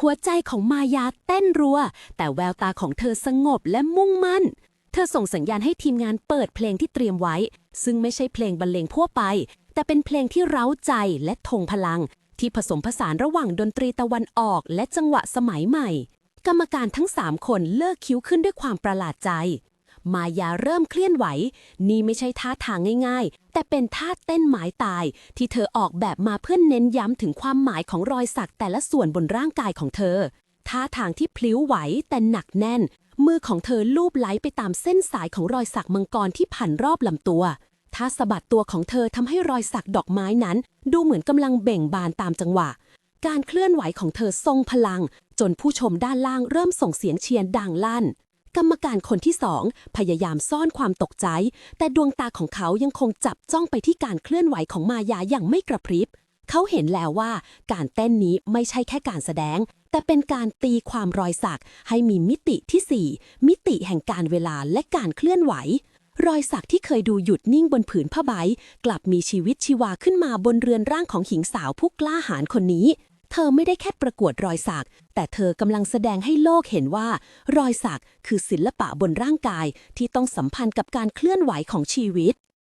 หัวใจของมายาเต้นรัว แต่แววตาของเธอสงบและมุ่งมั่น เธอส่งสัญญาณให้ทีมงานเปิดเพลงที่เตรียมไว้ ซึ่งไม่ใช่เพลงบรรเลงทั่วไป แต่เป็นเพลงที่เร้าใจและทงพลัง ที่ผสมผสานระหว่างดนตรีตะวันออกและจังหวะสมัยใหม่ กรรมการทั้งสามคนเลิกคิ้วขึ้นด้วยความประหลาดใจ มายาเริ่มเคลื่อนไหว นี่ไม่ใช่ท่าทางง่ายๆ แต่เป็นท่าเต้นหมายตาย ที่เธอออกแบบมาเพื่อเน้นย้ำถึงความหมายของรอยสักแต่ละส่วนบนร่างกายของเธอ ท่าทางที่พลิ้วไหวแต่หนักแน่น มือของเธอลูบไหลไปตามเส้นสายของรอยสักมังกรที่พันรอบลำตัวท่าสะบัดตัวของเธอทำให้รอยสักดอกไม้นั้น ดูเหมือนกำลังเบ่งบานตามจังหวะ การเคลื่อนไหวของเธอทรงพลัง จนผู้ชมด้านล่างเริ่มส่งเสียงเชียร์ดังลั่น กรรมการคนที่สองพยายามซ่อนความตกใจ แต่ดวงตาของเขายังคงจับจ้องไปที่การเคลื่อนไหวของมายาอย่างไม่กระพริบ เขาเห็นแล้วว่าการเต้นนี้ไม่ใช่แค่การแสดง แต่เป็นการตีความรอยสักให้มีมิติที่ 4 มิติแห่งการเวลาและการเคลื่อนไหว รอยสักที่เคยดูหยุดนิ่งบนผืนผ้าใบ กลับมีชีวิตชีวาขึ้นมาบนเรือนร่างของหญิงสาวผู้กล้าหาญคนนี้ เธอไม่ได้แค่ประกวดรอยสัก แต่เธอกำลังแสดงให้โลกเห็นว่า รอยสักคือศิลปะบนร่างกายที่ต้องสัมพันธ์กับการเคลื่อนไหวของชีวิต